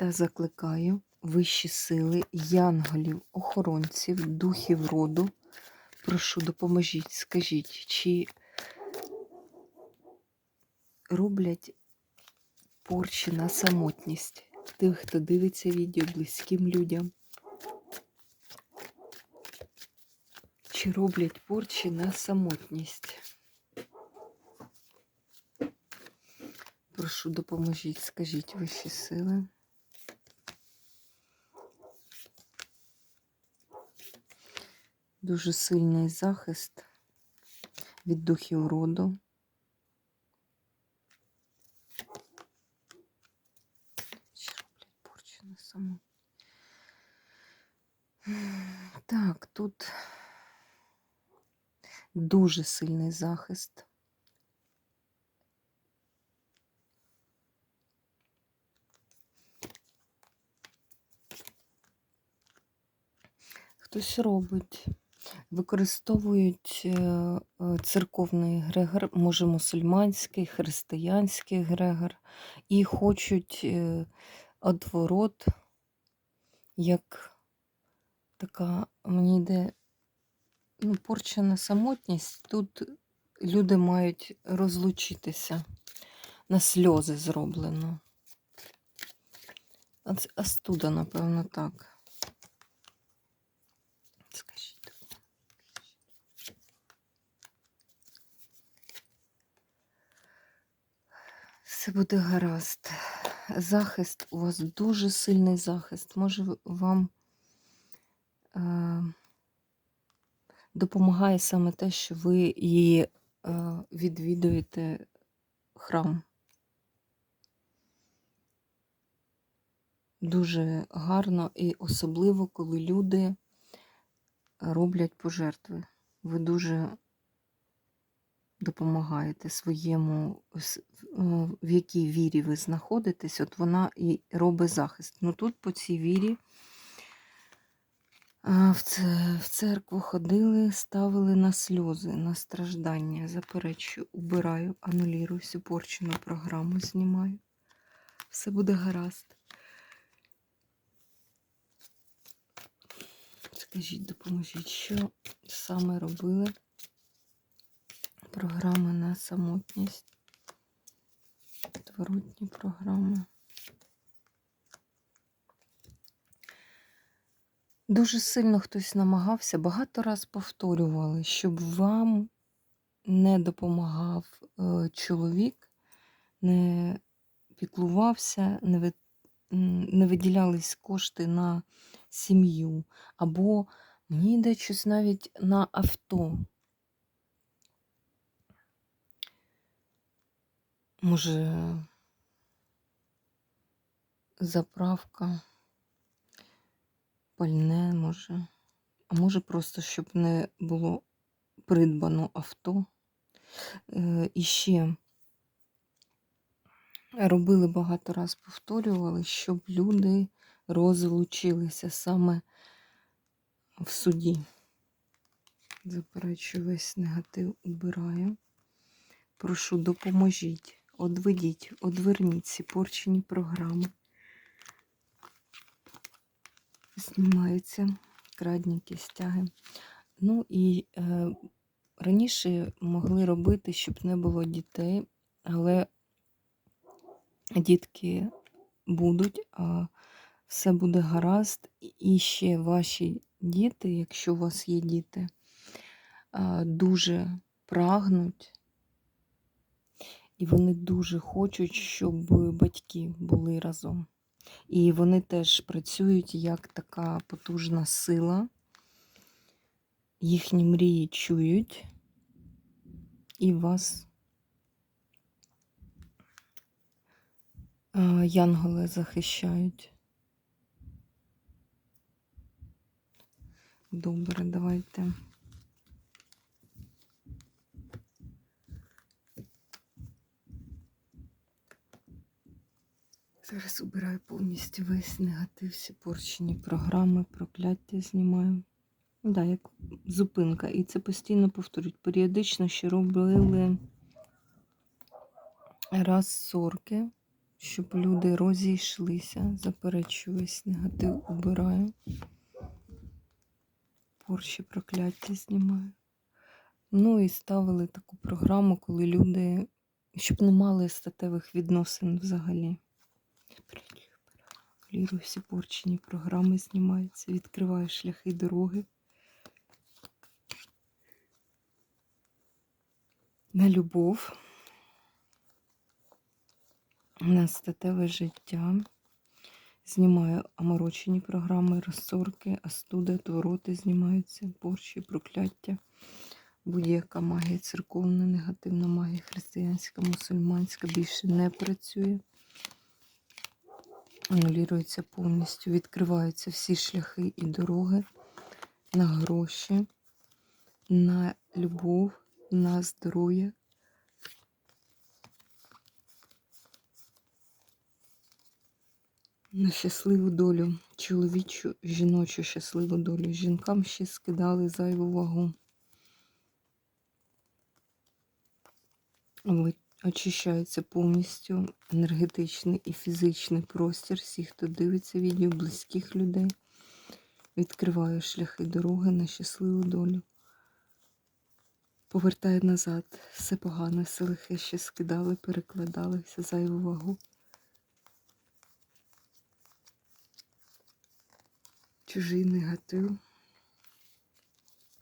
Та закликаю вищі сили, янголів, охоронців, духів роду. Прошу, допоможіть, скажіть, чи роблять порчі на самотність тих, хто дивиться відео близьким людям? Чи роблять порчі на самотність? Прошу, допоможіть, скажіть вищі сили. Дуже сильний захист від духів роду. Ще роблять порчу на. Так, тут дуже сильний захист. Хтось робить використовують е, е, церковний егрегор, може мусульманський, християнський егрегор, і хочуть е, отворот, як така, мені йде ну, порчена самотність. Тут люди мають розлучитися. На сльози зроблено. Астуда, напевно, так. Все буде гаразд. Захист у вас дуже сильний захист. Може, вам е, допомагає саме те, що ви її е, відвідуєте храм. Дуже гарно і особливо, коли люди роблять пожертви. Ви дуже допомагаєте своєму, в якій вірі ви знаходитесь, от вона і робить захист. Ну тут по цій вірі в церкву ходили, ставили на сльози, на страждання. Заперечую, убираю, анулірую всю порчену програму, знімаю. Все буде гаразд. Скажіть, допоможіть, що саме робили? Програми на самотність, Творотні програми. Дуже сильно хтось намагався, багато раз повторювали, щоб вам не допомагав е, чоловік, не піклувався, не ви, не виділялись кошти на сім'ю, або мені йде щось навіть на авто. Може, заправка, пальне, може, а може просто, щоб не було придбано авто. І ще робили багато раз, повторювали, щоб люди розлучилися саме в суді. Заперечую, весь негатив убираю. Прошу, допоможіть. Одведіть, одверніть ці порчені програми. Знімаються крадні кістяги. Ну і е, раніше могли робити, щоб не було дітей, але дітки будуть, а все буде гаразд. І ще ваші діти, якщо у вас є діти, дуже прагнуть. І вони дуже хочуть, щоб батьки були разом. І вони теж працюють як така потужна сила. Їхні мрії чують і вас Янголи захищають. Добре, давайте. Зараз убираю повністю весь негатив, всі порчені програми, прокляття знімаю. Да, як зупинка. І це постійно повторюють. Періодично ще робили раз сорки, щоб люди розійшлися. Заперечую весь негатив убираю. Порші прокляття знімаю. Ну і ставили таку програму, коли люди, щоб не мали статевих відносин взагалі. Ліру всі порчені програми знімаються, відкриваю шляхи дороги. На любов, на статеве життя. Знімаю оморочені програми, розсорки, астуди, твороти знімаються, порчі, прокляття. Будь-яка магія церковна, негативна магія, християнська, мусульманська більше не працює. Анулюється повністю, відкриваються всі шляхи і дороги на гроші, на любов, на здоров'я. На щасливу долю, чоловічу, жіночу щасливу долю. Жінкам ще скидали зайву вагу. Ви- Очищається повністю енергетичний і фізичний простір всіх, хто дивиться відео, близьких людей. Відкриваю шляхи дороги на щасливу долю. Повертаю назад. Все погане, все лихе ще скидали, перекладали, все зайву вагу. Чужий негатив.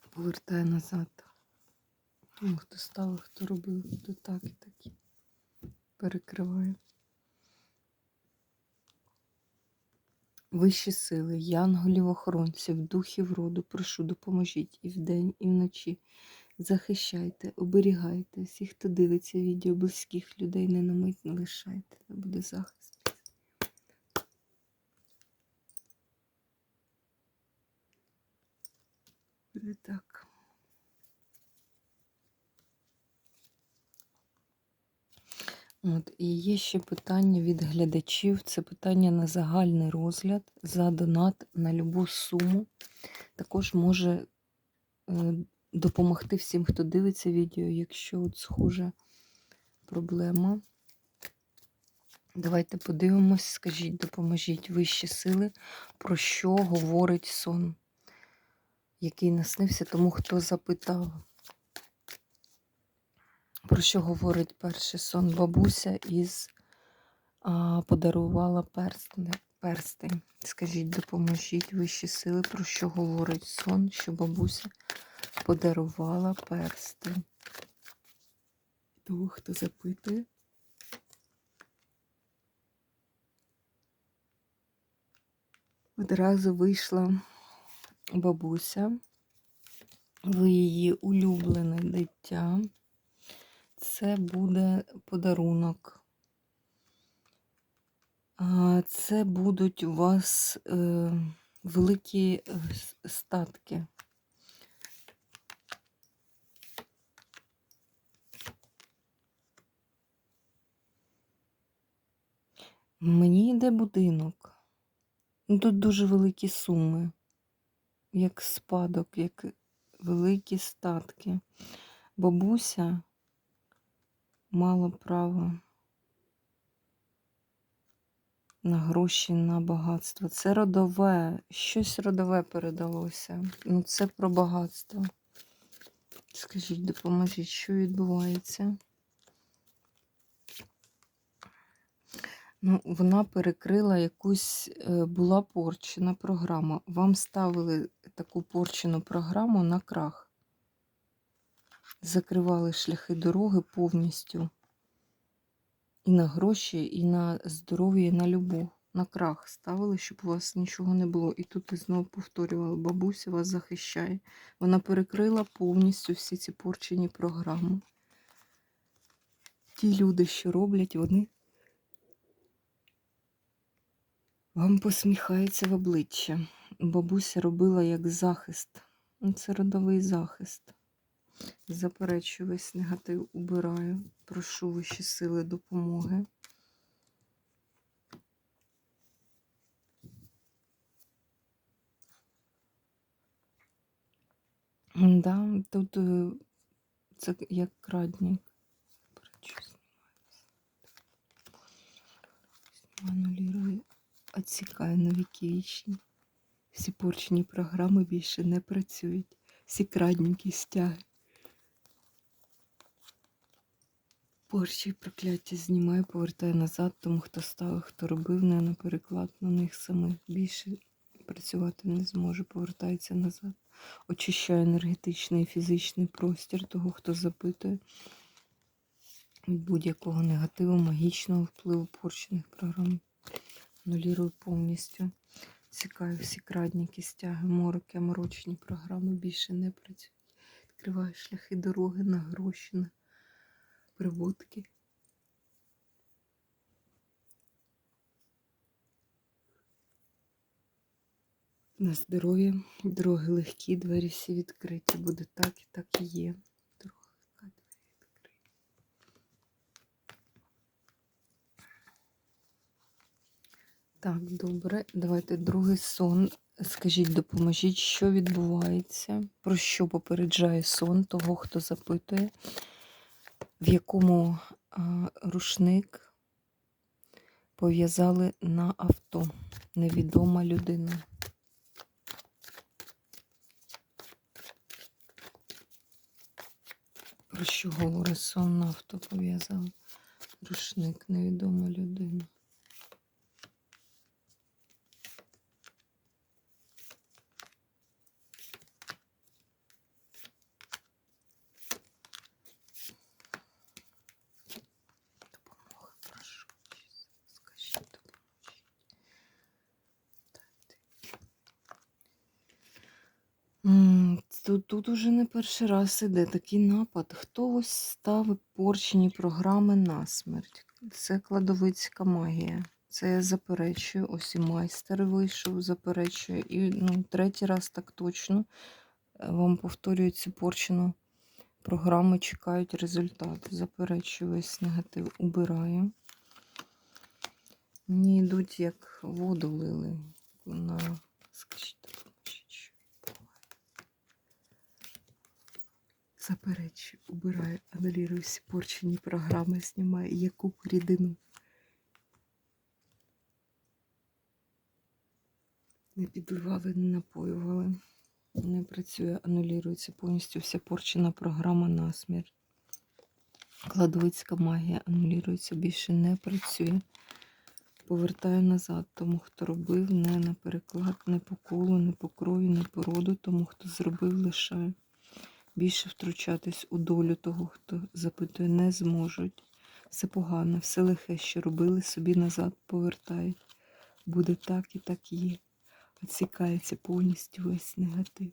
Повертаю назад. Хто ставив, хто робив, хто так і такі. Перекриваю. Вищі сили, янголів, охоронців, духів роду, прошу, допоможіть і вдень, і вночі. Захищайте, оберігайте всіх, хто дивиться відео, близьких людей не на мить не лишайте. Це буде захист. Буде так. От, і є ще питання від глядачів. Це питання на загальний розгляд за донат на любу суму. Також може е, допомогти всім, хто дивиться відео, якщо от схожа проблема. Давайте подивимось, скажіть, допоможіть вищі сили, про що говорить сон, який наснився тому, хто запитав. Про що говорить перший сон? Бабуся із а, подарувала перстень. перстень. Скажіть, допоможіть вищі сили, про що говорить сон, що бабуся подарувала перстень. Того, хто запитує. Одразу вийшла бабуся, ви її улюблене дитя. Це буде подарунок. Це будуть у вас е, великі е, статки. Мені йде будинок. Ну, Тут дуже великі суми, як спадок, як великі статки. Бабуся мала право на гроші, на багатство. Це родове, щось родове передалося. Ну, це про багатство. Скажіть, допоможіть, що відбувається? Ну, вона перекрила якусь, е, була порчена програма. Вам ставили таку порчену програму на крах. Закривали шляхи дороги повністю. І на гроші, і на здоров'я, і на любов. На крах ставили, щоб у вас нічого не було. І тут знову повторювали, бабуся вас захищає. Вона перекрила повністю всі ці порчені програми. Ті люди, що роблять, вони Вам посміхається в обличчя. Бабуся робила як захист. Це родовий захист. Заперечую весь негатив, убираю. Прошу вищі сили допомоги. Да, тут е, це як крадник. Анулюю, відсікаю на віки вічні. Всі порчені програми більше не працюють. Всі крадники стяги. Порчі прокляття знімаю, повертаю назад, тому хто ставив, хто робив, не на переклад на них самих. Більше працювати не зможе, повертається назад. Очищаю енергетичний і фізичний простір того, хто запитує будь-якого негативу, магічного впливу порчених програм. Анулірую повністю. Цікаю всі крадніки, стяги, мороки, морочні програми більше не працюють. Відкриваю шляхи дороги на гроші, на прибутки. На здоров'я, дороги легкі, двері всі відкриті. Буде так і так і є. Дорога легка, двері відкриті. Так, добре. Давайте другий сон. Скажіть, допоможіть, що відбувається, про що попереджає сон того, хто запитує, в якому рушник пов'язали на авто. Невідома людина. Про що говорить сон на авто пов'язали? Рушник, невідома людина. Допомога, прошу. Скажіть, допоможіть. М, Тут, уже не перший раз іде такий напад. Хто ось ставить порчені програми на смерть? Це кладовицька магія. Це я заперечую. Ось і майстер вийшов, заперечує. І ну, третій раз так точно е, вам повторюють цю порчену програму, чекають результат. Заперечую весь негатив, убираю. Мені йдуть як воду лили на скажіть, допоможіть, що відбувається. Заперечую, убираю, анулірую всі порчені програми, знімаю яку рідину. Не підливали, не напоювали. Не працює, анулюється повністю вся порчена програма на смерть. Кладовицька магія анулюється, більше не працює. Повертаю назад тому, хто робив, не на переклад, не по колу, не по крові, не по роду, тому хто зробив, лишаю. Більше втручатись у долю того, хто запитує, не зможуть. Все погано, все лихе, що робили, собі назад повертають. Буде так і так є. Оцікається повністю весь негатив.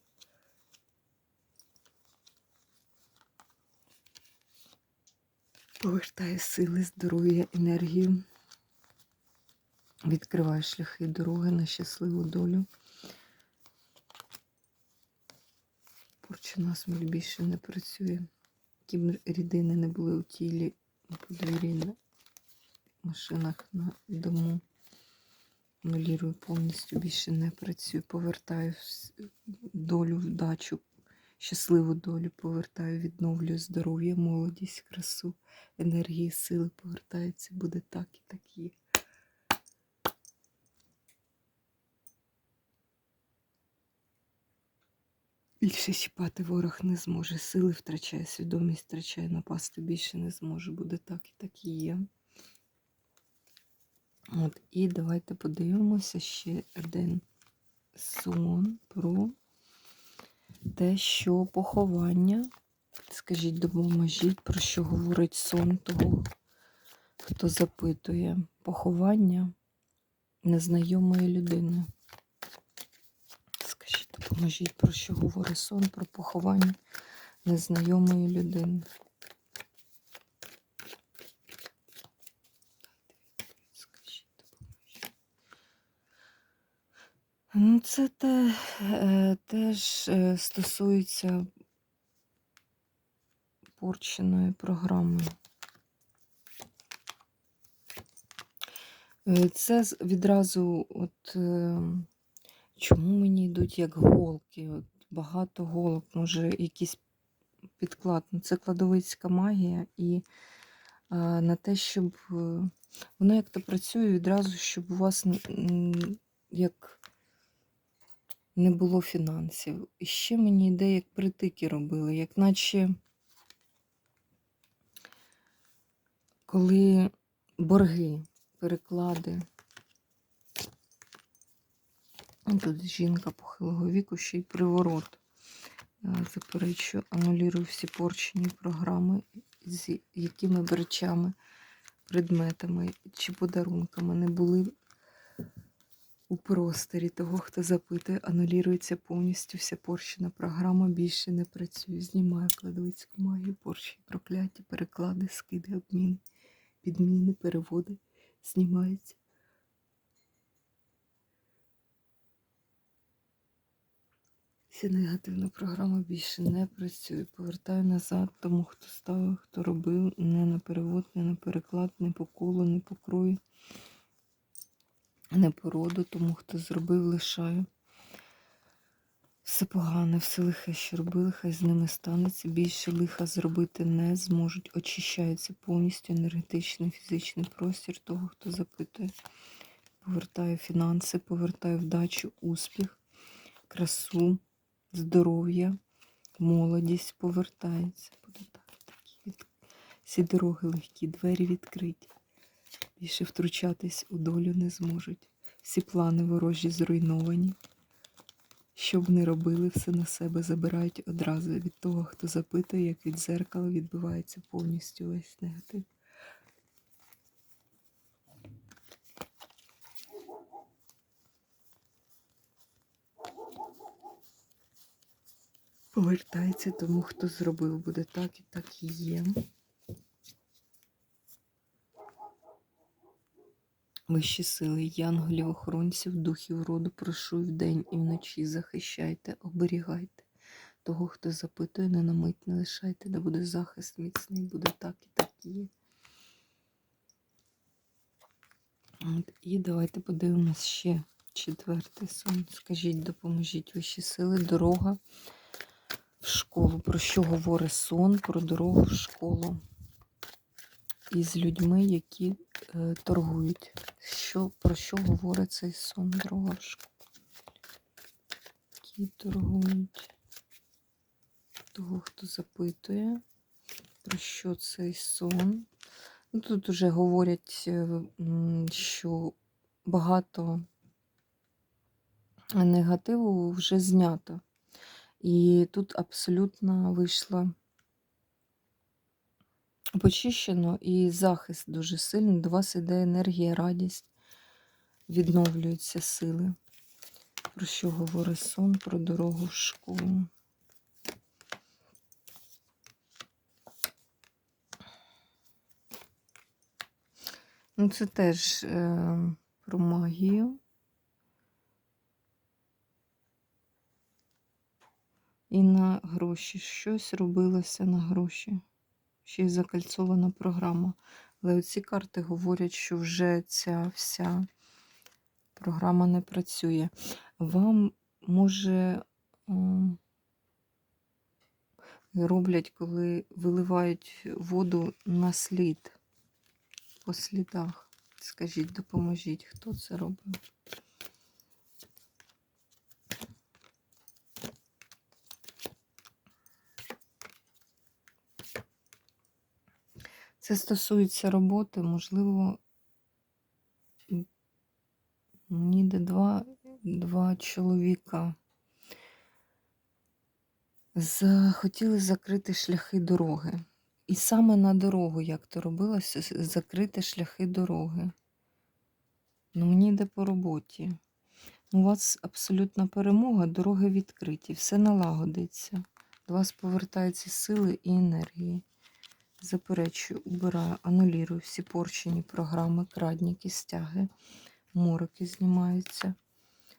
Повертає сили, здоров'я, енергію. Відкриває шляхи дороги на щасливу долю. Порчена смерть більше не працює. Які б рідини не були у тілі, на подвір'ї, на машинах, на дому. Анулірую повністю більше не працюю. Повертаю долю, вдачу, щасливу долю повертаю, відновлюю здоров'я, молодість, красу, енергії, сили повертаються. Буде так і так є. Більше чіпати ворог не зможе. Сили втрачає, свідомість втрачає, напасти більше не зможе. Буде так і так і є. От, і давайте подивимося ще один сон про те, що поховання. Скажіть, допоможіть, про що говорить сон того, хто запитує поховання незнайомої людини. Допоможіть, про що говорить сон про поховання незнайомої людини. Ну, це те, е, теж е, стосується порченої програми. Е, Це відразу, от чому мені йдуть як голки? От багато голок, може, якийсь підклад. Ну, Це кладовицька магія, і е, на те, щоб е, воно як то працює відразу, щоб у вас як не було фінансів. І ще мені йде, як притики робили, як наче коли борги, переклади. Тут жінка похилого віку, ще й приворот. Е, Заперечую, анулюю всі порчені програми, з якими речами, предметами чи подарунками не були у просторі того, хто запитує, анулюється повністю вся порчена програма, більше не працює. Знімаю кладовицьку магію, порчі, прокляття, переклади, скиди, обміни, підміни, переводи. Знімаються. Ця негативна програма більше не працює. Повертаю назад тому, хто ставив, хто робив, не на перевод, не на переклад, не по колу, не по крою, не по роду, тому хто зробив, лишаю. Все погане, все лихе, що робили, хай з ними станеться. Більше лиха зробити не зможуть. Очищається повністю енергетичний фізичний простір того, хто запитує. Повертаю фінанси, повертаю вдачу, успіх, красу, здоров'я, молодість повертається. Буде так, такі від... Всі дороги легкі, двері відкриті. Більше втручатись у долю не зможуть. Всі плани ворожі зруйновані. Що б не робили, все на себе забирають одразу від того, хто запитує, як від зеркала відбивається повністю весь негатив. Повертається тому, хто зробив, буде так і так і є. Вищі сили, янголів, охоронців, духів роду, прошу вдень і вночі захищайте, оберігайте. Того, хто запитує, не на мить не лишайте, де буде захист міцний, буде так і так є. І давайте подивимось ще четвертий сон. Скажіть, допоможіть вищі сили, дорога в школу. Про що говорить сон? Про дорогу в школу. Із людьми, які е, торгують. Що, про що говорить цей сон? Дорога в школу. Які торгують. Того, хто запитує, про що цей сон. Ну, тут вже говорять, е, що багато негативу вже знято. І тут абсолютно вийшло почищено і захист дуже сильний. До вас іде енергія, радість, відновлюються сили. Про що говорить сон? Про дорогу в школу. Ну, це теж е, про магію. І на гроші. Щось робилося на гроші. Ще й закальцована програма. Але оці карти говорять, що вже ця вся програма не працює. Вам може роблять, коли виливають воду на слід по слідах. Скажіть, допоможіть, хто це робить? Це стосується роботи, можливо, ніде два, два чоловіка. Захотіли закрити шляхи дороги. І саме на дорогу, як то робилося, закрити шляхи дороги. Ну, мені йде по роботі. У вас абсолютна перемога, дороги відкриті, все налагодиться. До вас повертаються сили і енергії. Заперечую, убираю, анулірую всі порчені програми, крадніки, стяги, мороки знімаються.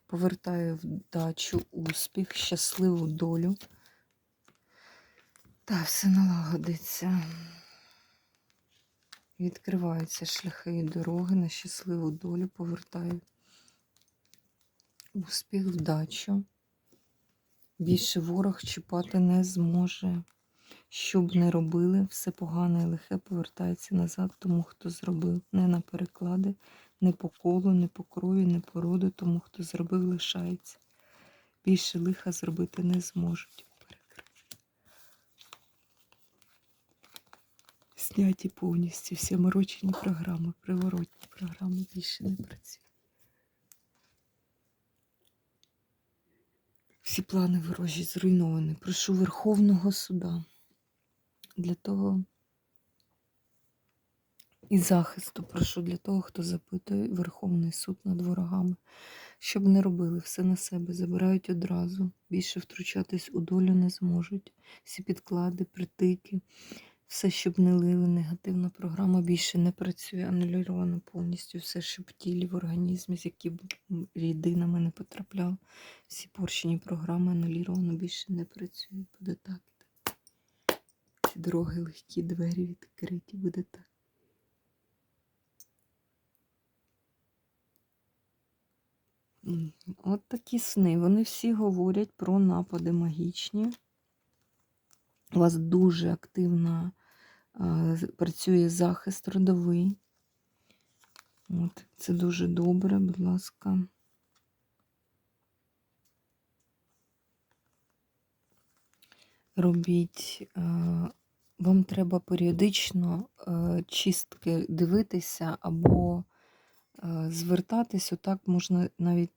повертаю вдачу, успіх, щасливу долю. Та все налагодиться. Відкриваються шляхи і дороги на щасливу долю, повертаю успіх, вдачу. Більше ворог чіпати не зможе. Що б не робили, все погане і лихе повертається назад тому, хто зробив. Не на переклади, не по колу, не по крові, не по роду, тому, хто зробив, лишається. Більше лиха зробити не зможуть. Зняті повністю всі морочені програми, приворотні програми більше не працюють. Всі плани ворожі зруйновані. Прошу Верховного суда для того і захисту прошу для того, хто запитує Верховний суд над ворогами, щоб не робили все на себе, забирають одразу, більше втручатись у долю не зможуть. Всі підклади, притики, все, щоб не лили, негативна програма більше не працює, анулювано повністю все, що в тілі, в організмі, з які б рідинами не потрапляв. Всі поршені програми анулювано більше не працюють. Буде так. Дороги легкі, двері відкриті, буде так. От такі сни. Вони всі говорять про напади магічні. У вас дуже активно а, працює захист родовий. От, це дуже добре, будь ласка. Робіть. е, Вам треба періодично е, чистки дивитися або е, звертатись. Отак можна навіть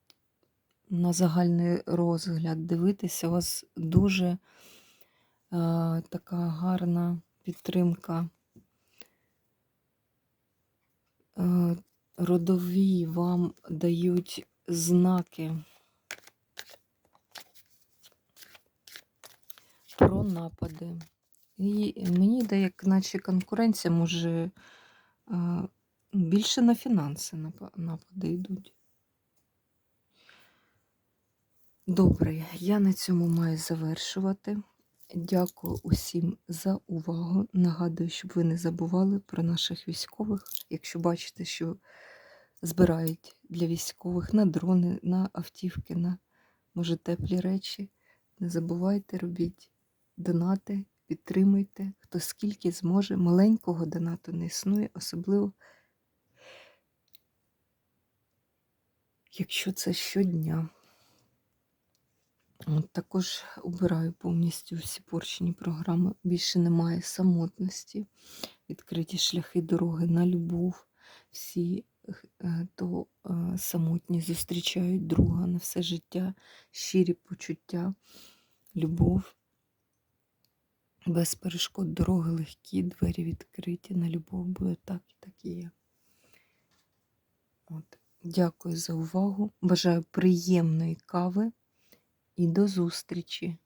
на загальний розгляд дивитися. У вас дуже е, така гарна підтримка. Родові вам дають знаки про напади. І мені дає, як наче конкуренція може більше на фінанси напади йдуть. Добре, я на цьому маю завершувати. Дякую усім за увагу. Нагадую, щоб ви не забували про наших військових. Якщо бачите, що збирають для військових на дрони, на автівки, на може теплі речі, не забувайте, робіть донати, підтримуйте, хто скільки зможе. Маленького донату не існує, особливо, якщо це щодня. От також обираю повністю всі порчені програми. Більше немає самотності, відкриті шляхи дороги на любов. Всі, е, то е, самотні зустрічають друга на все життя, щирі почуття, любов. Без перешкод дороги легкі, двері відкриті, на любов буде так і так і є. От. Дякую за увагу. Бажаю приємної кави і до зустрічі!